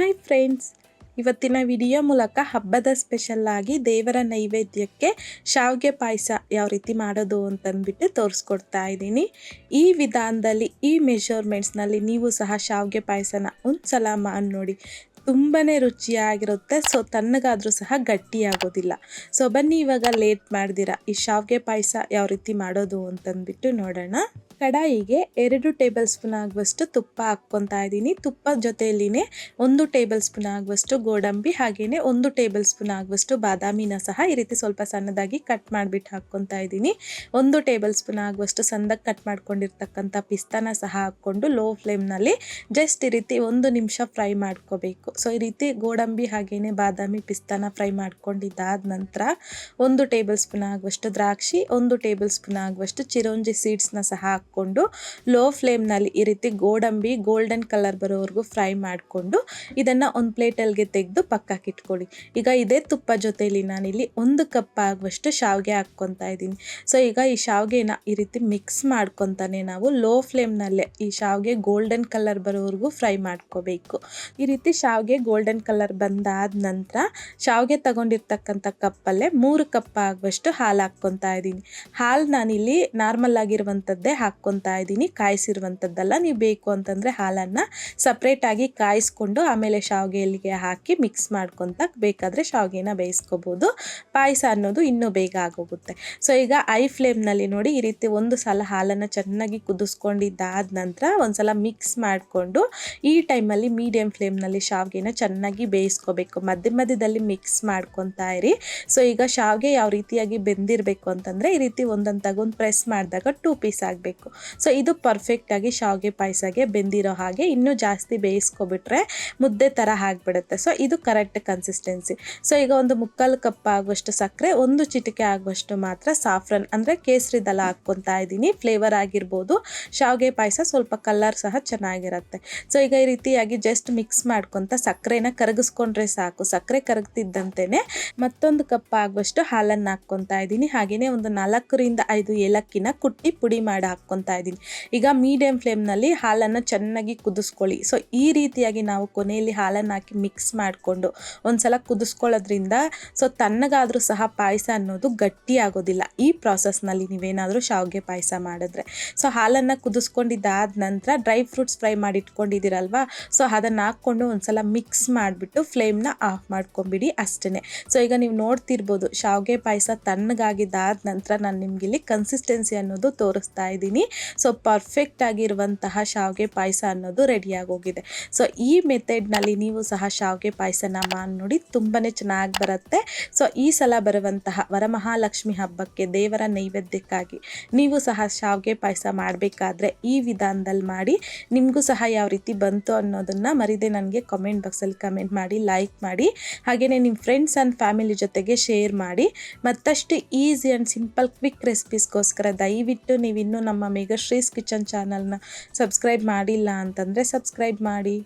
Hi friends ಇವತ್ತಿನ video ಮೂಲಕ ಹಬ್ಬದ ಸ್ಪೆಷಲ್ ಆಗಿ ದೇವರ ನೈವೇದ್ಯಕ್ಕೆ ಶಾವಿಗೆ ಪಾಯಸ ಯಾವ ರೀತಿ ಮಾಡೋದು ಅಂತಂದ್ಬಿಟ್ಟು ತೋರಿಸ್ಕೊಡ್ತಾ ಇದ್ದೀನಿ. ಈ ವಿಧಾನದಲ್ಲಿ, ಈ ಮೆಷರ್ಮೆಂಟ್ಸ್ನಲ್ಲಿ ನೀವು ಸಹ ಶಾವಿಗೆ ಪಾಯಸನ ಒಂದು ಸಲ ಮಾಡಿ ನೋಡಿ. ತುಂಬಾ ರುಚಿಯಾಗಿರುತ್ತೆ. ಸೊ ತಣ್ಣಗಾದರೂ ಸಹ ಗಟ್ಟಿಯಾಗೋದಿಲ್ಲ. ಸೊ ಬನ್ನಿ ಇವಾಗ ಲೇಟ್ ಮಾಡ್ದಿರ. ಈ ಶಾವಿಗೆ ಪಾಯಸ ಯಾವ ರೀತಿ ಮಾಡೋದು ಅಂತಂದ್ಬಿಟ್ಟು ನೋಡೋಣ. ಕಡಾಯಿಗೆ ಎರಡು ಟೇಬಲ್ ಸ್ಪೂನ್ ಆಗುವಷ್ಟು ತುಪ್ಪ ಹಾಕ್ಕೊತಾ ಇದ್ದೀನಿ. ತುಪ್ಪ ಜೊತೆಯಲ್ಲಿನೇ ಒಂದು ಟೇಬಲ್ ಸ್ಪೂನ್ ಆಗುವಷ್ಟು ಗೋಡಂಬಿ ಹಾಗೆಯೇ ಒಂದು ಟೇಬಲ್ ಸ್ಪೂನ್ ಆಗುವಷ್ಟು ಬಾದಾಮಿನ ಸಹ ಈ ರೀತಿ ಸ್ವಲ್ಪ ಸಣ್ಣದಾಗಿ ಕಟ್ ಮಾಡಿಬಿಟ್ಟು ಹಾಕ್ಕೊತಾ ಇದ್ದೀನಿ. ಒಂದು ಟೇಬಲ್ ಸ್ಪೂನ್ ಆಗುವಷ್ಟು ಸಣ್ಣದಾಗಿ ಕಟ್ ಮಾಡ್ಕೊಂಡಿರ್ತಕ್ಕಂಥ ಪಿಸ್ತಾನ ಸಹ ಹಾಕ್ಕೊಂಡು ಲೋ ಫ್ಲೇಮ್ನಲ್ಲಿ ಜಸ್ಟ್ ಈ ರೀತಿ ಒಂದು ನಿಮಿಷ ಫ್ರೈ ಮಾಡ್ಕೋಬೇಕು. ಸೊ ಈ ರೀತಿ ಗೋಡಂಬಿ ಹಾಗೆಯೇ ಬಾದಾಮಿ ಪಿಸ್ತಾನ ಫ್ರೈ ಮಾಡ್ಕೊಂಡಿದ್ದಾದ ನಂತರ ಒಂದು ಟೇಬಲ್ ಸ್ಪೂನ್ ಆಗುವಷ್ಟು ದ್ರಾಕ್ಷಿ, ಒಂದು ಟೇಬಲ್ ಸ್ಪೂನ್ ಆಗುವಷ್ಟು ಚಿರೋಂಜಿ ಸೀಡ್ಸ್ನ ಸಹ ಹಾಕ್ಕೊಂಡು ಲೋ ಫ್ಲೇಮ್ನಲ್ಲಿ ಈ ರೀತಿ ಗೋಡಂಬಿ ಗೋಲ್ಡನ್ ಕಲರ್ ಬರೋವರೆಗೂ ಫ್ರೈ ಮಾಡಿಕೊಂಡು ಇದನ್ನು ಒಂದು ಪ್ಲೇಟಲ್ಲಿಗೆ ತೆಗೆದು ಪಕ್ಕಕ್ಕೆ ಇಟ್ಕೊಳ್ಳಿ. ಈಗ ಇದೇ ತುಪ್ಪ ಜೊತೆಯಲ್ಲಿ ನಾನಿಲ್ಲಿ ಒಂದು ಕಪ್ ಆಗುವಷ್ಟು ಶಾವಿಗೆ ಹಾಕ್ಕೊತಾ ಇದ್ದೀನಿ. ಸೊ ಈಗ ಈ ಶಾವಿಗೆನ ಈ ರೀತಿ ಮಿಕ್ಸ್ ಮಾಡ್ಕೊತಾನೆ ನಾವು ಲೋ ಫ್ಲೇಮ್ನಲ್ಲೇ ಈ ಶಾವಿಗೆ ಗೋಲ್ಡನ್ ಕಲರ್ ಬರೋವರೆಗೂ ಫ್ರೈ ಮಾಡ್ಕೋಬೇಕು. ಈ ರೀತಿ ಶಾವಿಗೆ ಗೋಲ್ಡನ್ ಕಲರ್ ಬಂದಾದ ನಂತರ ಶಾವಿಗೆ ತಗೊಂಡಿರ್ತಕ್ಕಂಥ ಕಪ್ಪಲ್ಲೇ ಮೂರು ಕಪ್ ಆಗುವಷ್ಟು ಹಾಲು ಹಾಕ್ಕೊತಾ ಇದ್ದೀನಿ. ಹಾಲು ನಾನಿಲ್ಲಿ ನಾರ್ಮಲ್ ಆಗಿರುವಂಥದ್ದೇ ಹಾಕ್ಕೊತಾ ಇದ್ದೀನಿ. ಕಾಯಿಸಿರುವಂಥದ್ದಲ್ಲ, ನೀವು ಬೇಕು ಅಂತಂದರೆ ಹಾಲನ್ನು ಸಪ್ರೇಟಾಗಿ ಕಾಯಿಸ್ಕೊಂಡು ಆಮೇಲೆ ಶಾವಿಗೆಯಲ್ಲಿಗೆ ಹಾಕಿ ಮಿಕ್ಸ್ ಮಾಡ್ಕೊತ ಬೇಕಾದರೆ ಶಾವಿಗೆನ ಬೇಯಿಸ್ಕೋಬೋದು. ಪಾಯಸ ಅನ್ನೋದು ಇನ್ನೂ ಬೇಗ ಆಗೋಗುತ್ತೆ. ಸೊ ಈಗ ಐ ಫ್ಲೇಮ್ನಲ್ಲಿ ನೋಡಿ ಈ ರೀತಿ ಒಂದು ಸಲ ಹಾಲನ್ನು ಚೆನ್ನಾಗಿ ಕುದಿಸ್ಕೊಂಡಿದ್ದಾದ ನಂತರ ಒಂದು ಸಲ ಮಿಕ್ಸ್ ಮಾಡಿಕೊಂಡು ಈ ಟೈಮಲ್ಲಿ ಮೀಡಿಯಮ್ ಫ್ಲೇಮ್ನಲ್ಲಿ ಶಾವಿಗೆನ ಚೆನ್ನಾಗಿ ಬೇಯಿಸ್ಕೋಬೇಕು. ಮಧ್ಯ ಮಧ್ಯದಲ್ಲಿ ಮಿಕ್ಸ್ ಮಾಡ್ಕೊತಾ ಇರಿ. ಸೊ ಈಗ ಶಾವಿಗೆ ಯಾವ ರೀತಿಯಾಗಿ ಬೆಂದಿರಬೇಕು ಅಂತಂದರೆ ಈ ರೀತಿ ಒಂದೊಂದು ತಗೊಂಡು ಪ್ರೆಸ್ ಮಾಡಿದಾಗ ಟೂ ಪೀಸ್ ಆಗಬೇಕು. ಸೊ ಇದು ಪರ್ಫೆಕ್ಟಾಗಿ ಶಾವಿಗೆ ಪಾಯಸಗೆ ಬೆಂದಿರೋ ಹಾಗೆ ಇನ್ನೂ ಜಾಸ್ತಿ ಬೇಯಿಸ್ಕೊಬಿಟ್ರೆ ಮುದ್ದೆ ಥರ ಆಗಿಬಿಡುತ್ತೆ. ಸೊ ಇದು ಕರೆಕ್ಟ್ ಕನ್ಸಿಸ್ಟೆನ್ಸಿ ಸೊ ಈಗ ಒಂದು ಮುಕ್ಕಾಲು ಕಪ್ ಆಗುವಷ್ಟು ಸಕ್ಕರೆ, ಒಂದು ಚಿಟಿಕೆ ಆಗುವಷ್ಟು ಮಾತ್ರ ಸಾಫ್ರನ್ ಅಂದರೆ ಕೇಸರಿ ದಲ ಹಾಕ್ಕೊತಾ ಇದ್ದೀನಿ. ಫ್ಲೇವರ್ ಆಗಿರ್ಬೋದು. ಶಾವಿಗೆ ಪಾಯಸ ಸ್ವಲ್ಪ ಕಲರ್ ಸಹ ಚೆನ್ನಾಗಿರುತ್ತೆ. ಸೊ ಈಗ ಈ ರೀತಿಯಾಗಿ ಜಸ್ಟ್ ಮಿಕ್ಸ್ ಮಾಡ್ಕೊತ ಸಕ್ಕರೆನ ಕರಗಿಸ್ಕೊಂಡ್ರೆ ಸಾಕು. ಸಕ್ಕರೆ ಕರಗ್ತಿದ್ದಂತೆಯೇ ಮತ್ತೊಂದು ಕಪ್ ಆಗುವಷ್ಟು ಹಾಲನ್ನು ಹಾಕ್ಕೊತಾ ಇದ್ದೀನಿ. ಹಾಗೆಯೇ ಒಂದು ನಾಲ್ಕರಿಂದ ಐದು ಏಲಕ್ಕಿನ ಕುಟ್ಟಿ ಪುಡಿ ಮಾಡಿ ಹಾಕ್ಕೊತಾ ಇದ್ದೀನಿ. ಈಗ ಮೀಡಿಯಮ್ ಫ್ಲೇಮ್ನಲ್ಲಿ ಹಾಲನ್ನು ಚೆನ್ನಾಗಿ ಕುದಿಸ್ಕೊಳ್ಳಿ. ಸೊ ಈ ರೀತಿಯಾಗಿ ನಾವು ಕೊನೆಯಲ್ಲಿ ಹಾಲನ್ನು ಹಾಕಿ ಮಿಕ್ಸ್ ಮಾಡಿಕೊಂಡು ಒಂದ್ಸಲ ಕುದಿಸ್ಕೊಳ್ಳೋದ್ರಿಂದ ಸೊ, ತಣ್ಣಗಾದರೂ ಸಹ ಪಾಯಸ ಅನ್ನೋದು ಗಟ್ಟಿ ಆಗೋದಿಲ್ಲ ಈ ಪ್ರಾಸೆಸ್ನಲ್ಲಿ ನೀವೇನಾದರೂ ಶಾವಿಗೆ ಪಾಯಸ ಮಾಡಿದ್ರೆ. ಸೊ ಹಾಲನ್ನು ಕುದಿಸ್ಕೊಂಡಿದ್ದಾದ ನಂತರ ಡ್ರೈ ಫ್ರೂಟ್ಸ್ ಫ್ರೈ ಮಾಡಿ ಇಟ್ಕೊಂಡಿದ್ದೀರಲ್ವಾ ಸೊ ಅದನ್ನು ಹಾಕ್ಕೊಂಡು ಒಂದ್ಸಲ ಮಿಕ್ಸ್ ಮಾಡಿಬಿಟ್ಟು ಫ್ಲೇಮ್ನ ಆಫ್ ಮಾಡ್ಕೊಂಬಿಡಿ ಅಷ್ಟೇ ಸೊ ಈಗ ನೀವು ನೋಡ್ತಿರ್ಬೋದು, ಶಾವಿಗೆ ಪಾಯಸ ತಣ್ಣಗಾಗಿದ್ದಾದ ನಂತರ ನಾನು ನಿಮ್ಗೆ ಇಲ್ಲಿ ಕನ್ಸಿಸ್ಟೆನ್ಸಿ ಅನ್ನೋದು ತೋರಿಸ್ತಾ ಇದ್ದೀನಿ. ಸೊ ಪರ್ಫೆಕ್ಟ್ ಆಗಿರುವಂತಹ ಶಾವಿಗೆ ಪಾಯಸ ಅನ್ನೋದು ರೆಡಿಯಾಗೋಗಿದೆ ಸೊ ಈ ಮೆಥಡ್ನಲ್ಲಿ ನೀವು ಸಹ ಶಾವಿಗೆ ಪಾಯಸನ ಮಾಡಿ ನೋಡಿ ತುಂಬಾ ಚೆನ್ನಾಗಿ ಬರುತ್ತೆ. ಸೊ ಈ ಸಲ ಬರುವಂತಹ ವರಮಹಾಲಕ್ಷ್ಮಿ ಹಬ್ಬಕ್ಕೆ ದೇವರ ನೈವೇದ್ಯಕ್ಕಾಗಿ ನೀವು ಸಹ ಶಾವಿಗೆ ಪಾಯಸ ಮಾಡಬೇಕಾದ್ರೆ ಈ ವಿಧಾನದಲ್ಲಿ ಮಾಡಿ ನಿಮಗೂ ಸಹ ಯಾವ ರೀತಿ ಬಂತು ಅನ್ನೋದನ್ನು ಮರಿದೆ ನನಗೆ ಕಮೆಂಟ್ ಬಾಕ್ಸಲ್ಲಿ ಕಮೆಂಟ್ ಮಾಡಿ ಲೈಕ್ ಮಾಡಿ ಹಾಗೆಯೇ ನಿಮ್ಮ ಫ್ರೆಂಡ್ಸ್ ಆ್ಯಂಡ್ ಫ್ಯಾಮಿಲಿ ಜೊತೆಗೆ ಶೇರ್ ಮಾಡಿ. ಮತ್ತಷ್ಟು ಈಸಿ ಆ್ಯಂಡ್ ಸಿಂಪಲ್ ಕ್ವಿಕ್ ರೆಸಿಪೀಸ್ಗೋಸ್ಕರ ದಯವಿಟ್ಟು ನೀವು ಇನ್ನೂ ನಮ್ಮ ಮೇಘಶ್ರೀಸ್ ಕಿಚನ್ ಚಾನಲ್ನ ಸಬ್ಸ್ಕ್ರೈಬ್ ಮಾಡಿಲ್ಲ ಅಂತಂದರೆ ಸಬ್ಸ್ಕ್ರೈಬ್ ಮಾಡಿ.